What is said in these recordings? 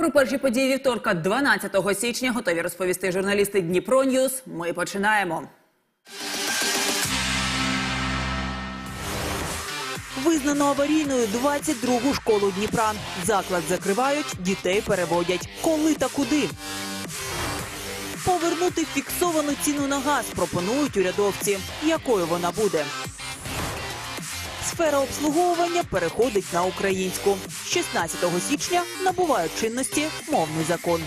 Про перші події вівторка, 12 січня, готові розповісти журналісти Дніпро Ньюс. Ми починаємо. Визнано аварійною 22-гу школу Дніпра. Заклад закривають, дітей переводять. Коли та куди? Повернути фіксовану ціну на газ пропонують урядовці. Якою вона буде? Сфера обслуговування переходить на українську. З 16 січня набувають чинності мовний закон.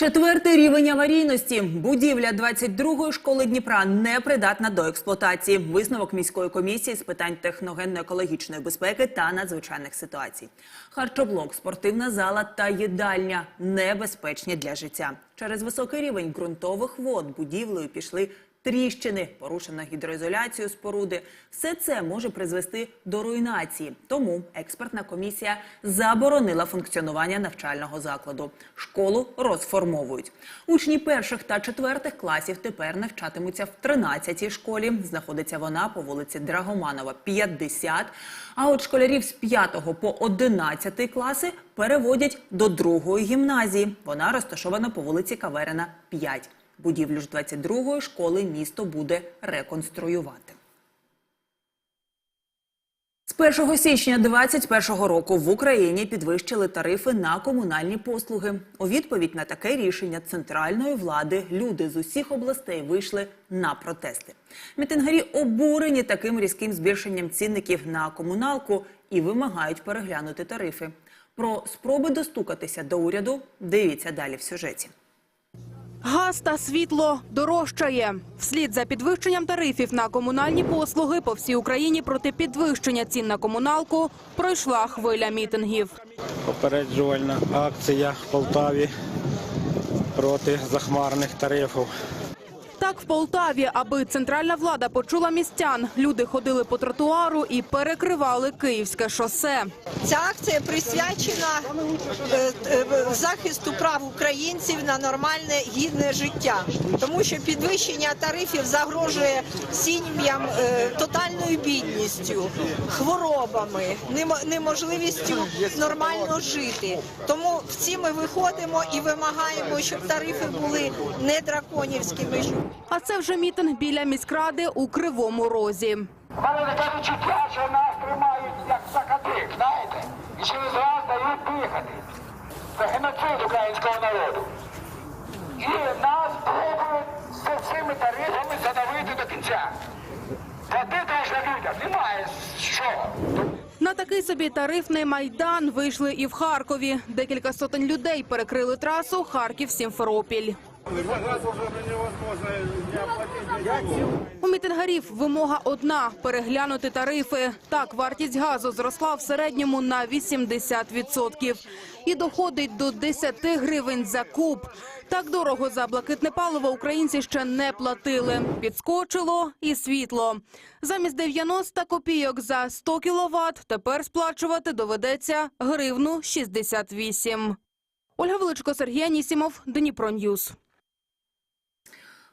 Четвертий рівень аварійності. Будівля 22-ї школи Дніпра не придатна до експлуатації. Висновок міської комісії з питань техногенно-екологічної безпеки та надзвичайних ситуацій. Харчоблок, спортивна зала та їдальня небезпечні для життя. Через високий рівень ґрунтових вод будівлею пішли тріщини, порушена гідроізоляцію споруди. Все це може призвести до руйнації. Тому експертна комісія заборонила функціонування навчального закладу. Школу розформовують. Учні перших та четвертих класів тепер навчатимуться в 13-й школі. Знаходиться вона по вулиці Драгоманова, 50. А от школярів з 5 по 11 класи переводять до другої гімназії. Вона розташована по вулиці Каверина, 5. Будівлю ж 22-ї школи місто буде реконструювати. З 1 січня 2021 року в Україні підвищили тарифи на комунальні послуги. У відповідь на таке рішення центральної влади люди з усіх областей вийшли на протести. Мітингарі обурені таким різким збільшенням цінників на комуналку і вимагають переглянути тарифи. Про спроби достукатися до уряду дивіться далі в сюжеті. Газ та світло дорожчає. Вслід за підвищенням тарифів на комунальні послуги по всій Україні проти підвищення цін на комуналку пройшла хвиля мітингів. Попереджувальна акція в Полтаві проти захмарних тарифів. Так в Полтаві, аби центральна влада почула містян, люди ходили по тротуару і перекривали київське шосе. Ця акція присвячена е, е, захисту прав українців на нормальне гідне життя, тому що підвищення тарифів загрожує сім'ям е, тотальною бідністю, хворобами, немо- неможливістю нормально жити. Тому всі ми виходимо і вимагаємо, щоб тарифи були не драконівськими. А це вже мітинг біля міськради у Кривому Розі. У мене таке відчуття, що нас тримають як закатих, знаєте? І через раз дають дихати. Це геноцид українського народу. І нас пробують з цими тарифами задавити до кінця. Платити ж людям немає з чого. На такий собі тарифний майдан вийшли і в Харкові. Декілька сотень людей перекрили трасу Харків-Сімферопіль. У мітингарів вимога одна – переглянути тарифи. Так, вартість газу зросла в середньому на 80%. І доходить до 10 гривень за куб. Так дорого за блакитне паливо українці ще не платили. Підскочило і світло. Замість 90 копійок за 100 кіловат тепер сплачувати доведеться гривну 68. Ольга Величко, Сергій Анісімов, Дніпро Ньюс.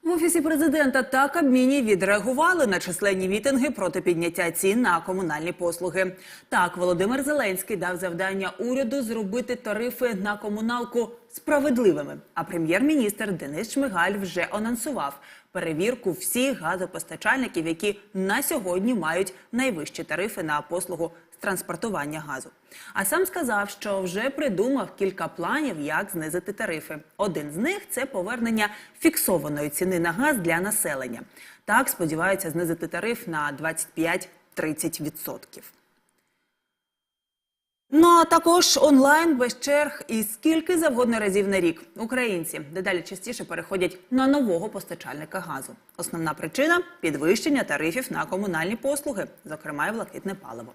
В офісі президента та Кабміні відреагували на численні мітинги проти підняття цін на комунальні послуги. Так, Володимир Зеленський дав завдання уряду зробити тарифи на комуналку справедливими. А прем'єр-міністр Денис Шмигаль вже анонсував перевірку всіх газопостачальників, які на сьогодні мають найвищі тарифи на послугу транспортування газу. А сам сказав, що вже придумав кілька планів, як знизити тарифи. Один з них це повернення фіксованої ціни на газ для населення. Так сподіваються знизити тариф на 25-30%. Ну а також онлайн без черг і скільки завгодно разів на рік українці дедалі частіше переходять на нового постачальника газу. Основна причина підвищення тарифів на комунальні послуги, зокрема й блакитне паливо.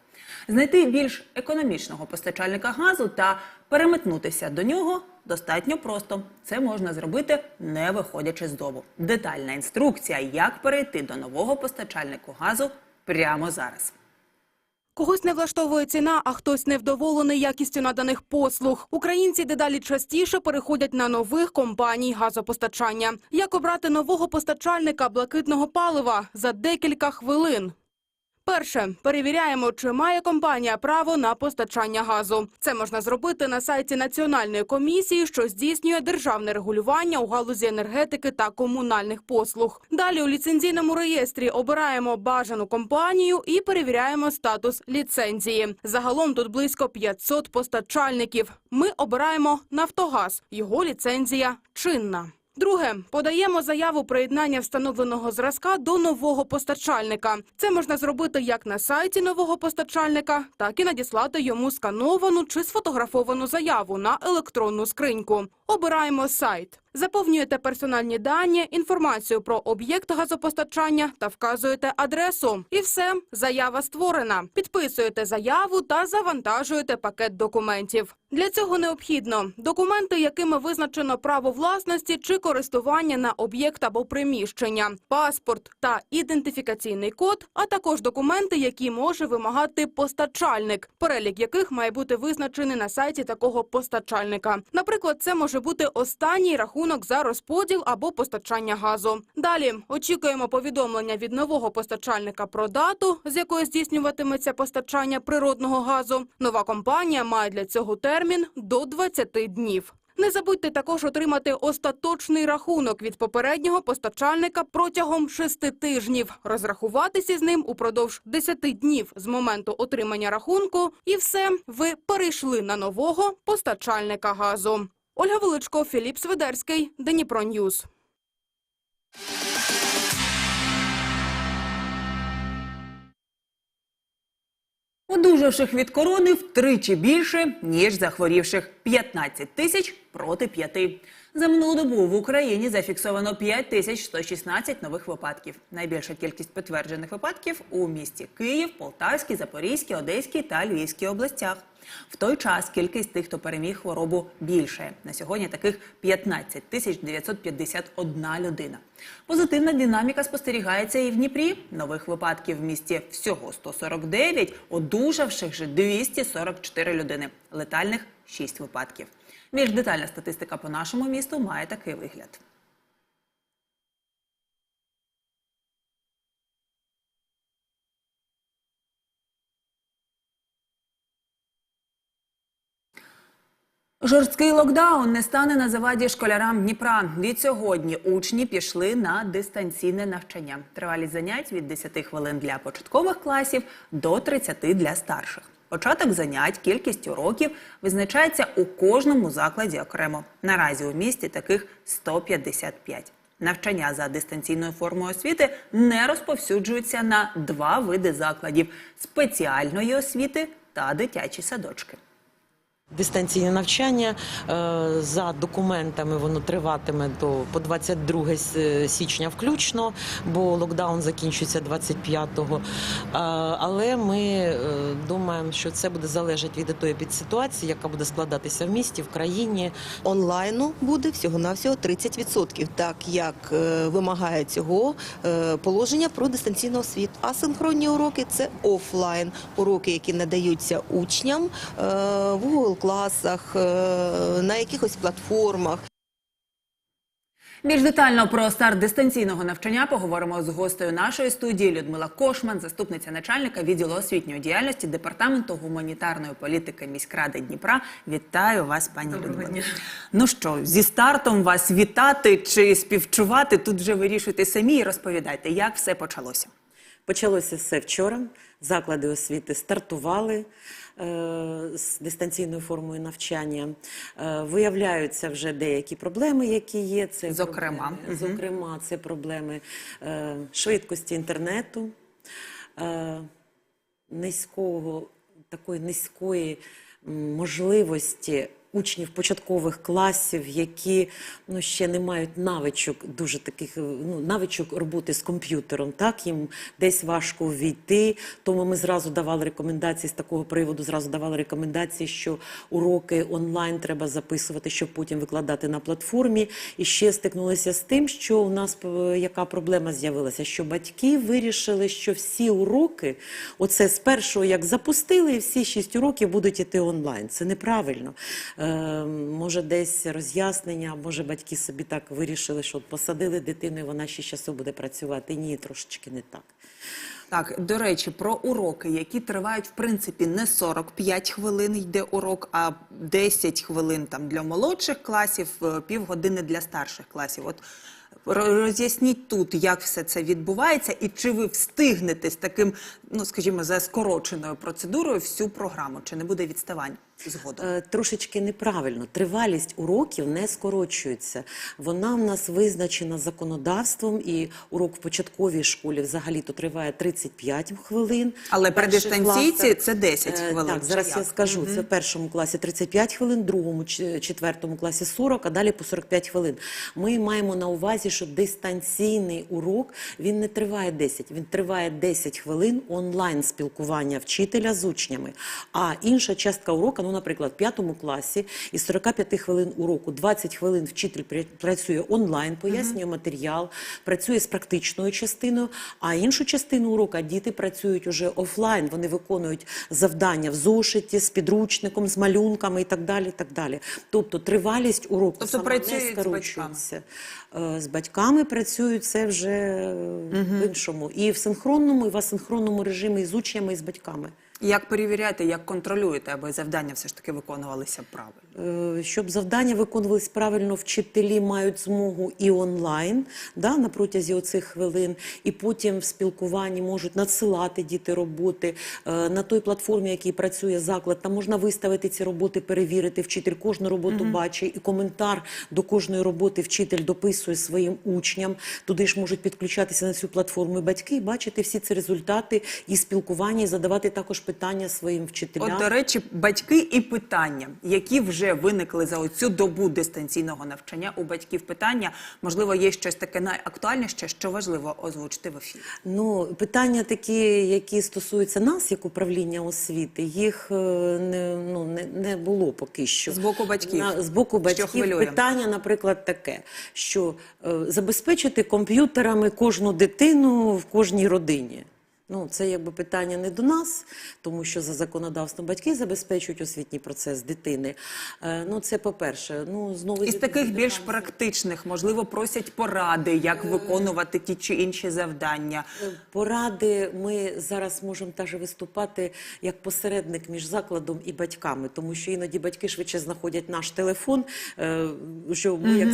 Знайти більш економічного постачальника газу та переметнутися до нього достатньо просто. Це можна зробити не виходячи з дому. Детальна інструкція, як перейти до нового постачальнику газу прямо зараз. Когось не влаштовує ціна, а хтось невдоволений якістю наданих послуг. Українці дедалі частіше переходять на нових компаній газопостачання. Як обрати нового постачальника блакитного палива за декілька хвилин? Перше перевіряємо, чи має компанія право на постачання газу. Це можна зробити на сайті Національної комісії, що здійснює державне регулювання у галузі енергетики та комунальних послуг. Далі у ліцензійному реєстрі обираємо бажану компанію і перевіряємо статус ліцензії. Загалом тут близько 500 постачальників. Ми обираємо Нафтогаз. Його ліцензія чинна. Друге, подаємо заяву приєднання встановленого зразка до нового постачальника. Це можна зробити як на сайті нового постачальника, так і надіслати йому скановану чи сфотографовану заяву на електронну скриньку. Обираємо сайт. Заповнюєте персональні дані, інформацію про об'єкт газопостачання та вказуєте адресу. І все, заява створена. Підписуєте заяву та завантажуєте пакет документів. Для цього необхідно документи, якими визначено право власності чи користування на об'єкт або приміщення, паспорт та ідентифікаційний код, а також документи, які може вимагати постачальник, перелік яких має бути визначений на сайті такого постачальника. Наприклад, це може бути останній рахунок за розподіл або постачання газу. Далі очікуємо повідомлення від нового постачальника про дату, з якої здійснюватиметься постачання природного газу. Нова компанія має для цього термін до 20 днів. Не забудьте також отримати остаточний рахунок від попереднього постачальника протягом шести тижнів, розрахуватися з ним упродовж 10 днів з моменту отримання рахунку, і все, ви перейшли на нового постачальника газу. Ольга Величко, Філіп Свидерський, Дніпро Ньюз. Одужавших від корони втричі більше, ніж захворівших 15 тисяч проти 5. За минулу добу в Україні зафіксовано 5116 нових випадків. Найбільша кількість підтверджених випадків у місті Київ, Полтавській, Запорізькій, Одеській та Львівській областях. В той час кількість тих, хто переміг хворобу, більше. На сьогодні таких 15 тисяч 951 людина. Позитивна динаміка спостерігається і в Дніпрі. Нових випадків в місті всього 149, одужавших же 244 людини. Летальних 6 випадків. Більш детальна статистика по нашому місту має такий вигляд. Жорсткий локдаун не стане на заваді школярам Дніпра. Від сьогодні учні пішли на дистанційне навчання. Тривалість занять від 10 хвилин для початкових класів до 30 для старших. Початок занять, кількість уроків визначається у кожному закладі окремо. Наразі у місті таких 155. Навчання за дистанційною формою освіти не розповсюджуються на два види закладів спеціальної освіти та дитячі садочки. Дистанційне навчання е, за документами воно триватиме до по 22 с- січня включно, бо локдаун закінчується 25-го. Е, Але ми е, думаємо, що це буде залежати від тої підситуації, яка буде складатися в місті, в країні. онлайну буде всього-навсього 30%, так як е, вимагає цього е, положення про дистанційну освіту. Асинхронні уроки це офлайн уроки, які надаються учням е, в Google класах, е, на якихось платформах. Більш детально про старт дистанційного навчання поговоримо з гостею нашої студії Людмила Кошман, заступниця начальника відділу освітньої діяльності департаменту гуманітарної політики міськради Дніпра. Вітаю вас, пані Людмила. Ну що, зі стартом вас вітати чи співчувати? Тут вже вирішуйте самі і розповідайте, як все почалося. Почалося все вчора. Заклади освіти стартували е, з дистанційною формою навчання. Е, виявляються вже деякі проблеми, які є. Це Зокрема. проблеми, зокрема, це проблеми е, швидкості інтернету, низького такої низької можливості. Учнів початкових класів, які ну ще не мають навичок, дуже таких ну навичок роботи з комп'ютером. Так їм десь важко ввійти. Тому ми зразу давали рекомендації з такого приводу. Зразу давали рекомендації, що уроки онлайн треба записувати, щоб потім викладати на платформі. І ще стикнулися з тим, що у нас е, яка проблема з'явилася, що батьки вирішили, що всі уроки, оце з першого як запустили, і всі шість уроків будуть іти онлайн. Це неправильно. Е, може, десь роз'яснення, може, батьки собі так вирішили, що посадили дитину, і вона ще часу буде працювати. Ні, трошечки не так. Так, до речі, про уроки, які тривають в принципі не 45 хвилин йде урок, а 10 хвилин там для молодших класів, е, півгодини для старших класів. От роз'ясніть тут, як все це відбувається, і чи ви встигнете з таким, ну скажімо, за скороченою процедурою всю програму, чи не буде відставань згодом? Е, Трошечки неправильно. Тривалість уроків не скорочується. Вона в нас визначена законодавством, і урок в початковій школі взагалі то триває 35 хвилин. Але при дистанційці це 10 Е, хвилин, Так, зараз як? я скажу. Це в першому класі 35 хвилин, в другому, четвертому класі 40, а далі по 45 хвилин. Ми маємо на увазі, що дистанційний урок він не триває 10, він триває 10 хвилин онлайн спілкування вчителя з учнями. А інша частка урока, ну, наприклад, в п'ятому класі із 45 хвилин уроку 20 хвилин вчитель працює онлайн, пояснює матеріал, працює з практичною частиною, а іншу частину урока діти працюють уже офлайн. Вони виконують завдання в зошиті з підручником, з малюнками і так далі. І так далі. Тобто тривалість уроку Тобто сама не з скорочується. Е, З батьками працюють це вже е, в іншому. І в синхронному, і в асинхронному режимі, і з учнями, і з батьками. Як перевіряєте, як контролюєте, аби завдання все ж таки виконувалися правильно? Е, Щоб завдання виконувались правильно, вчителі мають змогу і онлайн да, на протязі оцих хвилин, і потім в спілкуванні можуть надсилати діти роботи Е, на той платформі, якій працює заклад. Там можна виставити ці роботи, перевірити. Вчитель кожну роботу бачить, і коментар до кожної роботи вчитель дописує своїм учням. Туди ж можуть підключатися на цю платформу і батьки і бачити всі ці результати і спілкування, і задавати також питання своїм вчителям. От, до речі, батьки і питання, які вже виникли за оцю добу дистанційного навчання у батьків питання, можливо, є щось таке найактуальніше, що важливо озвучити в ефірі. Ну, питання такі, які стосуються нас, як управління освіти, їх е, не, ну, не, не було поки що. З боку батьків? На, з боку батьків хвилює? питання, наприклад, таке, що е, забезпечити комп'ютерами кожну дитину в кожній родині. Ну, це якби питання не до нас, тому що за законодавством батьки забезпечують освітній процес дитини. Е, ну, це по-перше. Ну, знову Із таких більш практичних, можливо, просять поради, як виконувати ті чи інші завдання. Поради ми зараз можемо теж виступати як посередник між закладом і батьками, тому що іноді батьки швидше знаходять наш телефон, е, що ми як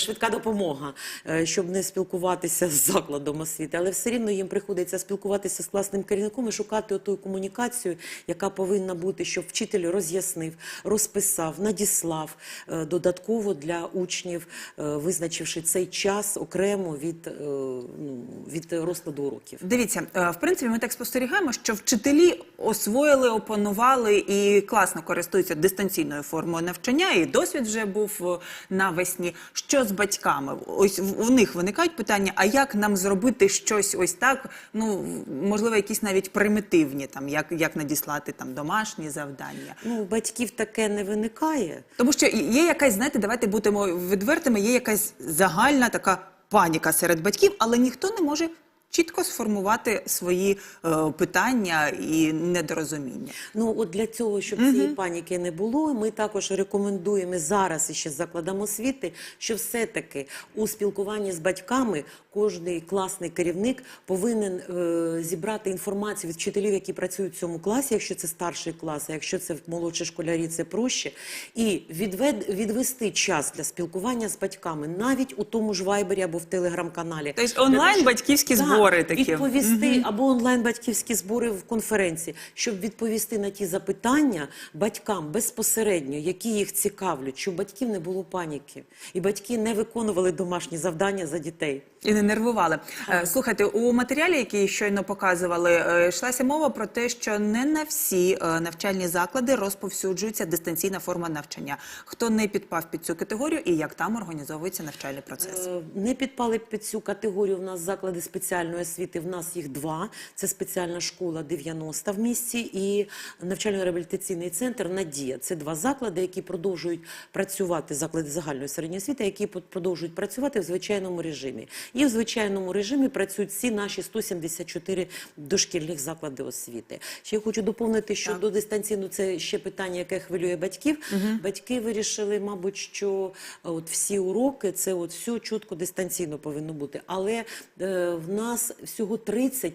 швидка допомога, е, щоб не спілкуватися з закладом освіти, але все рівно їм приходиться спілкуватися з класним керівником і шукати оту комунікацію, яка повинна бути, щоб вчитель роз'яснив, розписав, надіслав е, додатково для учнів, е, визначивши цей час окремо від, е, ну, від розкладу уроків. Дивіться, в принципі, ми так спостерігаємо, що вчителі освоїли, опанували і класно користуються дистанційною формою навчання, і досвід вже був навесні. Що з батьками? Ось у них виникають питання: а як нам зробити щось ось так? Ну можливо, якісь навіть примітивні, там як, як надіслати там домашні завдання. Ну, у батьків таке не виникає. Тому що є якась, знаєте, давайте будемо відвертими, є якась загальна така паніка серед батьків, але ніхто не може чітко сформувати свої е, питання і недорозуміння. Ну, от для цього, щоб цієї паніки не було, ми також рекомендуємо зараз іще з закладом освіти, що все-таки у спілкуванні з батьками кожний класний керівник повинен е, зібрати інформацію від вчителів, які працюють в цьому класі, якщо це старший клас, а якщо це молодші школярі, це проще, і відвед, відвести час для спілкування з батьками навіть у тому ж вайбері або в телеграм-каналі. Тобто онлайн батьківські Так, збори такі. Відповісти або онлайн батьківські збори в конференції, щоб відповісти на ті запитання батькам безпосередньо, які їх цікавлять, щоб батьків не було паніки, і батьки не виконували домашні завдання за дітей. І не нервували. Е, Слухайте, у матеріалі, який щойно показували, е, йшлася мова про те, що не на всі е, навчальні заклади розповсюджується дистанційна форма навчання. Хто не підпав під цю категорію і як там організовується навчальний процес? Не підпали під цю категорію в нас заклади спеціальної освіти. В нас їх два. Це спеціальна школа 90 в місті і навчально-реабілітаційний центр Надія. Це два заклади, які продовжують працювати, заклади загальної середньої освіти, які продовжують працювати в звичайному режимі. І в звичайному режимі працюють всі наші 174 дошкільних заклади освіти. Ще я хочу доповнити, що до дистанційно це ще питання, яке хвилює батьків. Батьки вирішили, мабуть, що е, от всі уроки це от все чітко дистанційно повинно бути. Але е, в нас всього 30%,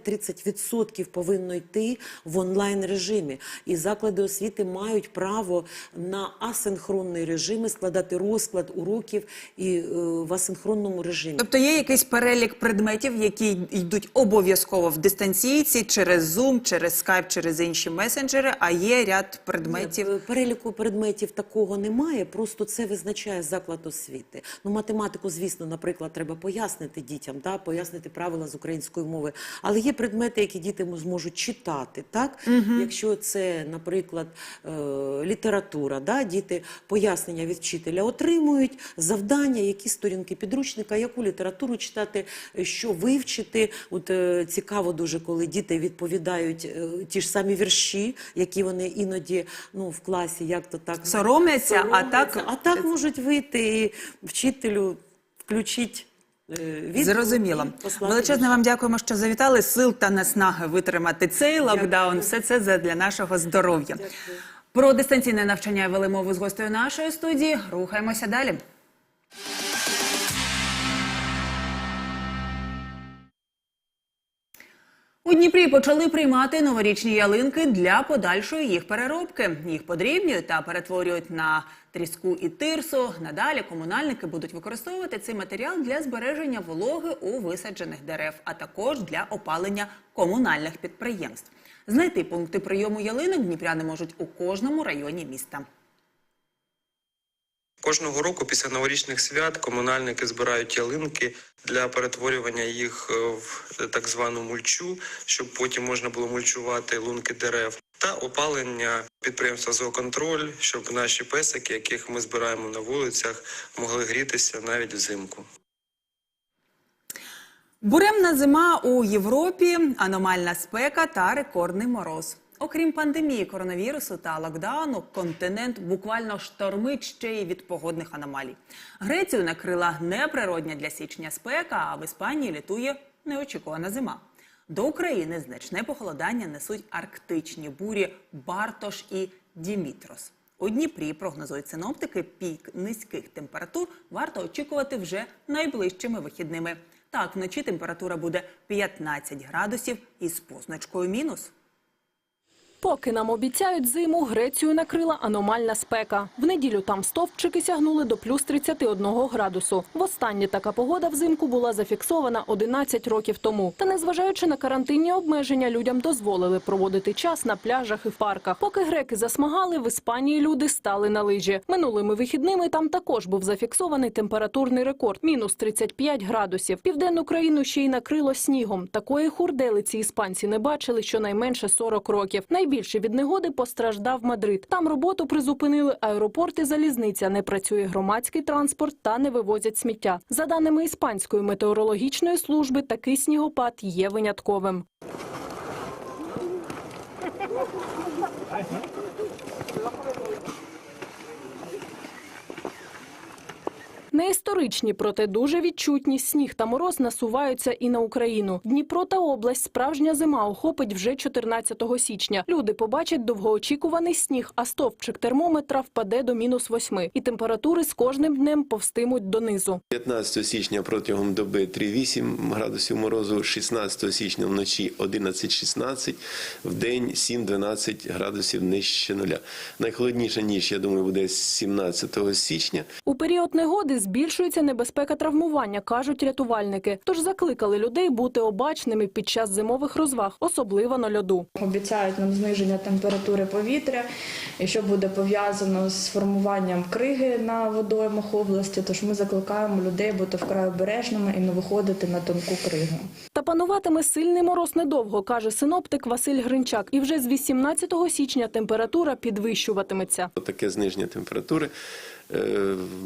30% повинно йти в онлайн режимі. І заклади освіти мають право на асинхронний режим складати розклад уроків і е, в асинхронному режимі. Тобто є якийсь перелік предметів, які йдуть обов'язково в дистанційці через Zoom, через Skype, через інші месенджери, а є ряд предметів. Ні, переліку предметів такого немає, просто це визначає заклад освіти. Ну, математику, звісно, наприклад, треба пояснити дітям, да, пояснити правила з української мови. Але є предмети, які діти зможуть читати. Так? Якщо це, наприклад, е, література, да, діти пояснення від вчителя отримують, завдання, які сторінки підручника, яку літературу читати, е, що вивчити. От е, цікаво дуже, коли діти відповідають е, ті ж самі вірші, які вони іноді ну, в класі як то так Соромляться, а так- а так можуть вийти і вчителю включить. Зрозуміло. Величезне вам дякуємо, що завітали. Сил та наснаги витримати цей локдаун. Все це для нашого здоров'я. Про дистанційне навчання вели мову з гостею нашої студії. Рухаємося далі. У Дніпрі почали приймати новорічні ялинки для подальшої їх переробки. Їх подрібнюють та перетворюють на тріску і тирсу. Надалі комунальники будуть використовувати цей матеріал для збереження вологи у висаджених дерев, а також для опалення комунальних підприємств. Знайти пункти прийому ялинок дніпряни можуть у кожному районі міста. Кожного року після новорічних свят комунальники збирають ялинки для перетворювання їх е, в так звану мульчу, щоб потім можна було мульчувати лунки дерев, та опалення підприємства «Зооконтроль», щоб наші песики, яких ми збираємо на вулицях, могли грітися навіть взимку. Буремна зима у Європі, аномальна спека та рекордний мороз. Окрім пандемії коронавірусу та локдауну, континент буквально штормить ще й від погодних аномалій. Грецію накрила неприродня для січня спека, а в Іспанії літує неочікувана зима. До України значне похолодання несуть арктичні бурі Бартош і Дімітрос. У Дніпрі прогнозують синоптики пік низьких температур варто очікувати вже найближчими вихідними. Так, вночі температура буде 15 градусів із позначкою мінус. Поки нам обіцяють зиму, Грецію накрила аномальна спека. В неділю там стовпчики сягнули до плюс 31 градусу. Востаннє така погода взимку була зафіксована 11 років тому. Та незважаючи на карантинні обмеження, людям дозволили проводити час на пляжах і в парках. Поки греки засмагали, в Іспанії люди стали на лижі. Минулими вихідними там також був зафіксований температурний рекорд – мінус 35 градусів. Південну країну ще й накрило снігом. Такої хурделиці іспанці не бачили щонайменше 40 років. Найбільше від негоди постраждав Мадрид. Там роботу призупинили аеропорт і залізниця. Не працює громадський транспорт та не вивозять сміття. За даними іспанської метеорологічної служби, такий снігопад є винятковим. Не історичні, проте дуже відчутні сніг та мороз насуваються і на Україну. Дніпро та область справжня зима охопить вже 14 січня. Люди побачать довгоочікуваний сніг, а стовпчик термометра впаде до мінус восьми. І температури з кожним днем повстимуть донизу. 15 січня протягом доби 3-8 градусів морозу, 16 січня вночі 11-16, в день 7-12 градусів нижче нуля. Найхолодніша ніч, я думаю, буде 17 січня. У період негоди збільшується небезпека травмування, кажуть рятувальники. Тож закликали людей бути обачними під час зимових розваг, особливо на льоду. Обіцяють нам зниження температури повітря, і що буде пов'язано з формуванням криги на водоймах області. Тож ми закликаємо людей бути вкрай обережними і не виходити на тонку кригу. Та пануватиме сильний мороз недовго, каже синоптик Василь Гринчак. І вже з 18 січня температура підвищуватиметься. Таке зниження температури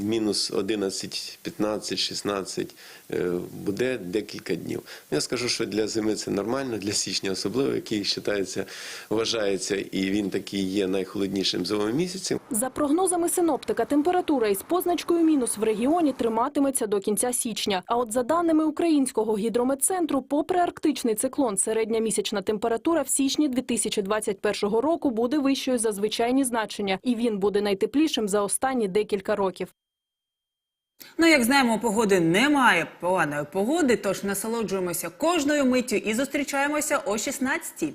мінус 11, 15, 16 е, буде декілька днів. Я скажу, що для зими це нормально, для січня особливо, який вважається, вважається, і він такий є найхолоднішим зимовим місяцем. За прогнозами синоптика, температура із позначкою мінус в регіоні триматиметься до кінця січня. А от за даними Українського гідрометцентру, попри арктичний циклон, середня місячна температура в січні 2021 року буде вищою за звичайні значення, і він буде найтеплішим за останні декілька років. Ну, як знаємо, погоди немає поганої погоди, тож насолоджуємося кожною миттю і зустрічаємося о 16-й.